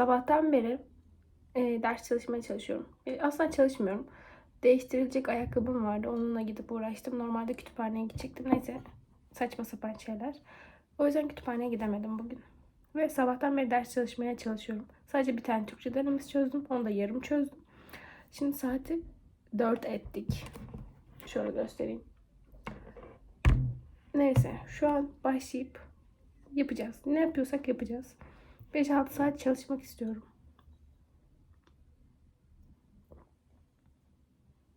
sabahtan beri e, ders çalışmaya çalışıyorum. E, aslında çalışmıyorum. Değiştirilecek ayakkabım vardı. Onunla gidip uğraştım. Normalde kütüphaneye gidecektim. Neyse saçma sapan şeyler. O yüzden kütüphaneye gidemedim bugün. Ve sabahtan beri ders çalışmaya çalışıyorum. Sadece bir tane Türkçe denemesi çözdüm. Onu da yarım çözdüm. Şimdi saati 4 ettik. Şöyle göstereyim. Neyse şu an başlayıp yapacağız. Ne yapıyorsak yapacağız. 5-6 saat çalışmak istiyorum.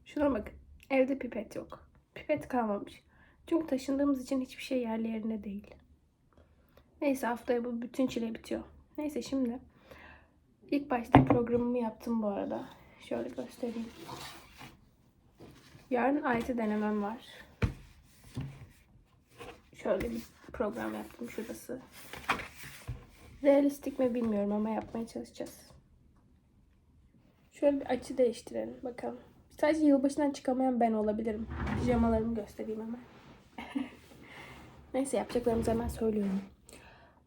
Şuna bakın. Evde pipet yok. Pipet kalmamış. Çünkü taşındığımız için hiçbir şey yerli yerine değil. Neyse haftaya bu bütün çile bitiyor. Neyse şimdi ilk başta programımı yaptım bu arada. Şöyle göstereyim. Yarın AYT denemem var. Şöyle bir program yaptım şurası. Realistik mi bilmiyorum ama yapmaya çalışacağız. Şöyle bir açı değiştirelim bakalım. Sadece yılbaşından çıkamayan ben olabilirim. Pijamalarımı göstereyim hemen. Neyse yapacaklarımızı hemen söylüyorum.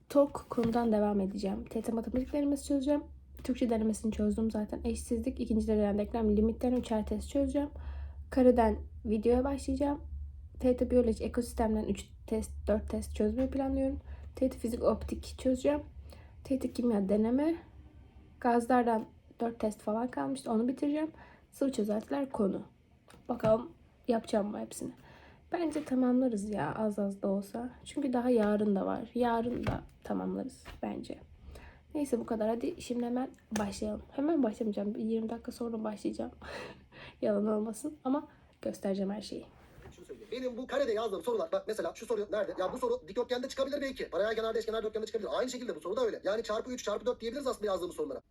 TOK konudan devam edeceğim. TET matematik çözeceğim. Türkçe denemesini çözdüm zaten. Eşsizlik, ikinci dereceden denklem, limitten üçer test çözeceğim. Kareden videoya başlayacağım. TET biyoloji, ekosistemden 3 test, 4 test çözmeyi planlıyorum. TET fizik, optik çözeceğim. TET kimya deneme. Gazlardan 4 test falan kalmıştı. Onu bitireceğim. Sıvı çözeltiler konu. Bakalım yapacağım mı hepsini. Bence tamamlarız ya az az da olsa. Çünkü daha yarın da var. Yarın da tamamlarız bence. Neyse bu kadar. Hadi şimdi hemen başlayalım. Hemen başlamayacağım. Bir 20 dakika sonra başlayacağım. Yalan olmasın ama göstereceğim her şeyi. Söyleyeyim. Benim bu karede yazdığım sorular bak mesela şu soru nerede? Ya bu soru dikdörtgende çıkabilir belki. Paralel kenarda eşkenar dörtgende çıkabilir. Aynı şekilde bu soru da öyle. Yani çarpı 3 çarpı 4 diyebiliriz aslında yazdığımız sorulara.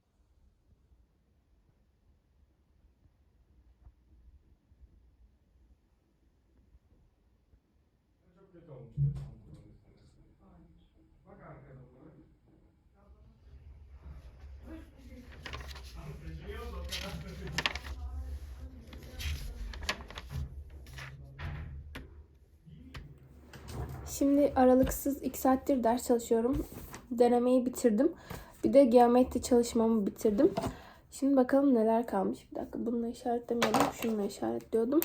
Şimdi aralıksız 2 saattir ders çalışıyorum. Denemeyi bitirdim. Bir de geometri çalışmamı bitirdim. Şimdi bakalım neler kalmış. Bir dakika bununla işaretlemeyelim. Şununla işaretliyordum.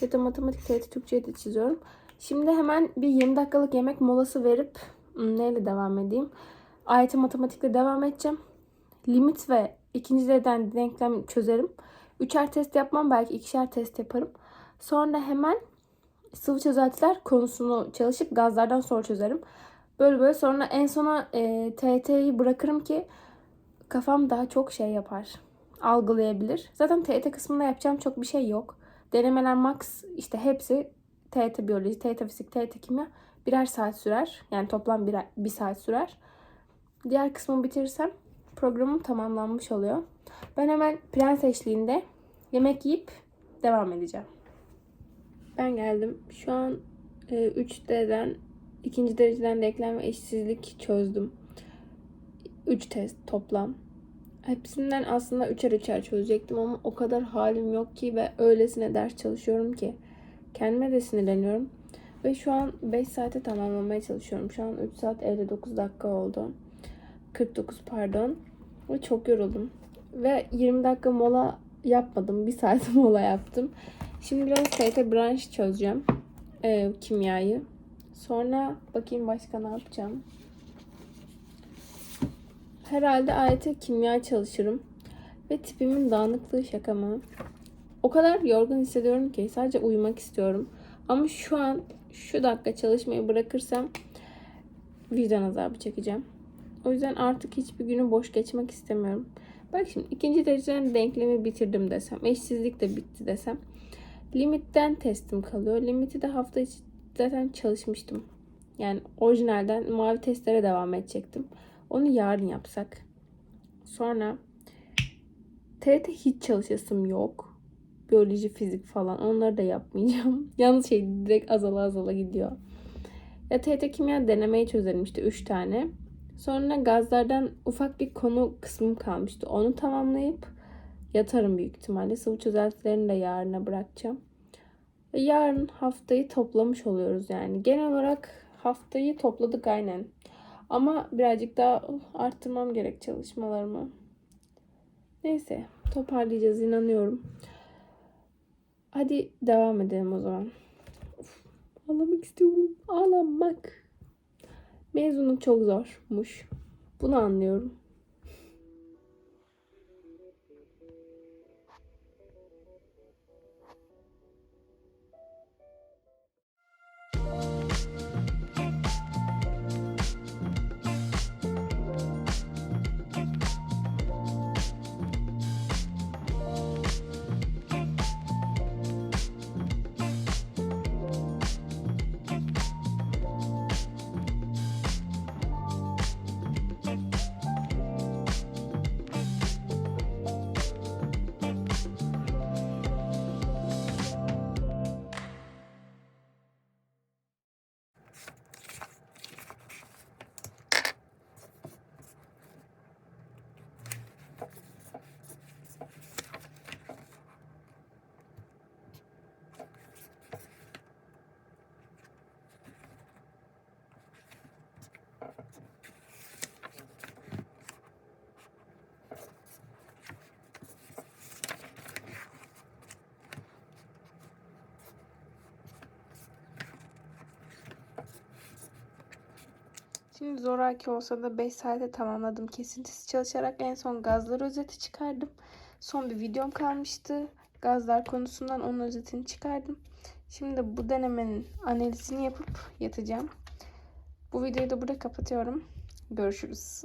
TET matematik, TET Türkçe'yi de çiziyorum. Şimdi hemen bir 20 dakikalık yemek molası verip hmm, neyle devam edeyim? AYT matematikle devam edeceğim. Limit ve ikinci dereceden denklem çözerim. Üçer test yapmam belki ikişer test yaparım. Sonra hemen sıvı çözeltiler konusunu çalışıp gazlardan soru çözerim. Böyle böyle sonra en sona e, TET'yi bırakırım ki kafam daha çok şey yapar. Algılayabilir. Zaten TET kısmında yapacağım çok bir şey yok. Denemeler max işte hepsi TET biyoloji, TET fizik, TET kimya birer saat sürer. Yani toplam bir, bir saat sürer. Diğer kısmı bitirirsem programım tamamlanmış oluyor. Ben hemen prens eşliğinde yemek yiyip devam edeceğim. Ben geldim. Şu an e, 3D'den ikinci dereceden denklem ve eşsizlik çözdüm. 3 test toplam. Hepsinden aslında üçer üçer çözecektim ama o kadar halim yok ki ve öylesine ders çalışıyorum ki kendime de sinirleniyorum. Ve şu an 5 saate tamamlamaya çalışıyorum. Şu an 3 saat 59 dakika oldu. 49 pardon. Ve çok yoruldum. Ve 20 dakika mola yapmadım. 1 saat mola yaptım. Şimdi biraz TT branş çözeceğim. Ee, kimyayı. Sonra bakayım başka ne yapacağım. Herhalde AYT kimya çalışırım. Ve tipimin dağınıklığı şaka mı? O kadar yorgun hissediyorum ki sadece uyumak istiyorum. Ama şu an şu dakika çalışmayı bırakırsam vicdan azabı çekeceğim. O yüzden artık hiçbir günü boş geçmek istemiyorum. Bak şimdi ikinci dereceden denklemi bitirdim desem. Eşsizlik de bitti desem. Limitten testim kalıyor. Limiti de hafta içi zaten çalışmıştım. Yani orijinalden mavi testlere devam edecektim. Onu yarın yapsak. Sonra TRT hiç çalışasım yok. Biyoloji, fizik falan onları da yapmayacağım. Yalnız şey direkt azala azala gidiyor. Ya TRT kimya denemeyi çözelim işte 3 tane. Sonra gazlardan ufak bir konu kısmım kalmıştı. Onu tamamlayıp yatarım büyük ihtimalle. Sıvı çözeltilerini de yarına bırakacağım. Ve yarın haftayı toplamış oluyoruz yani. Genel olarak haftayı topladık aynen. Ama birazcık daha arttırmam gerek çalışmalarımı. Neyse toparlayacağız inanıyorum. Hadi devam edelim o zaman. Of, ağlamak istiyorum. Ağlamak. Mezunluk çok zormuş. Bunu anlıyorum. Şimdi zoraki olsa da 5 saate tamamladım. Kesintisiz çalışarak en son gazlar özeti çıkardım. Son bir videom kalmıştı. Gazlar konusundan onun özetini çıkardım. Şimdi bu denemenin analizini yapıp yatacağım. Bu videoyu da burada kapatıyorum. Görüşürüz.